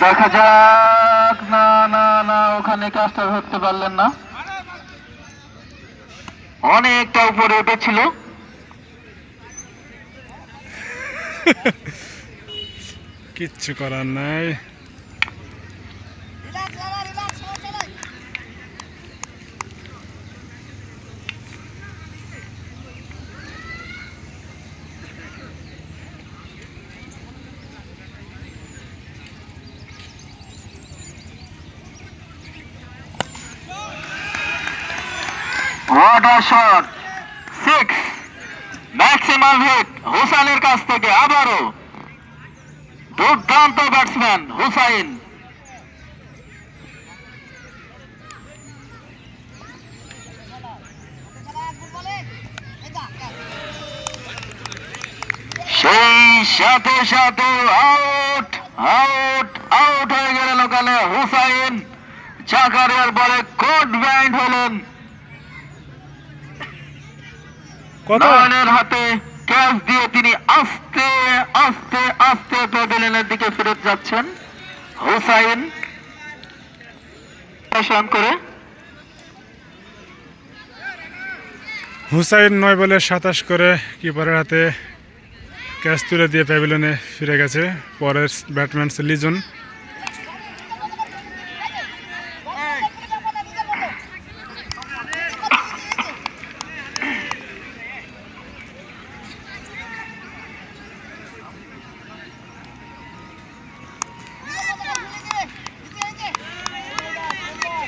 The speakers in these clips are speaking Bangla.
দেখা যাক। না না না ওখানে কাজটা ধরতে পারলেন না। অনেকটা উপরে উঠেছিল। কিচ্ছু করার নাই। What shot six maximum hit হুসাইনের কাছ থেকে আবারও। দুর্দান্ত ব্যাটসম্যান হুসাইন সেই সাথে সাথে আউট আউট আউট হয়ে গেলেন ওখানে হুসাইন চাকারিয়ার বলে কোট ব্যান্ড হলেন। নয়নের হাতে ক্যাচ দিয়ে তিনি আস্তে আস্তে আস্তে প্যাভিলিয়নের দিকে ফেরত যাচ্ছেন। হুসাইন করে। হুসাইন নয় বলে সাতাশ করে কিপারের হাতে ক্যাচ তুলে দিয়ে প্যাভিলনে ফিরে গেছে। পরের ব্যাটম্যান লিজন।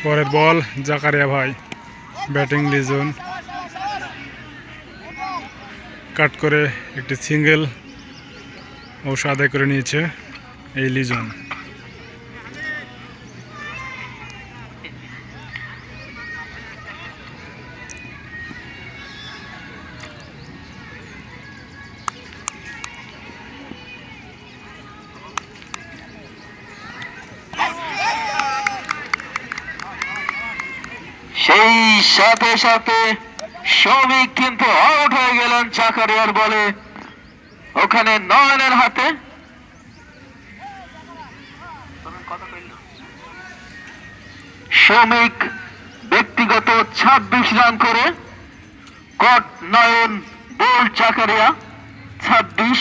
পরের বল, জাকারিয়া ভাই। ব্যাটিং লিজন। কাট করে একটি সিঙ্গেল অবশ্য আদায় করে নিয়েছে এই লিজন। সেই সাথে সাথে শ্রমিক কিন্তু আউট হয়ে গেলেন চাকারিয়ার বলে। ওখানে নয়নের হাতে। শ্রমিক ব্যক্তিগত ২৬ রান করে কট নয়ন, বোল চাকারিয়া ২৬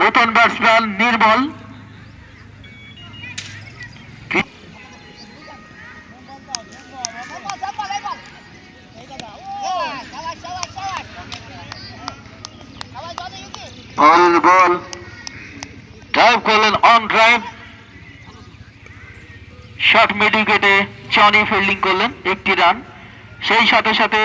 নতুন batsman Nirmal on ball drive করলেন অন ড্রাইভ শর্ট মিড উইকেটে জনি ফিল্ডিং করলেন একটি রান সেই সাথে সাথে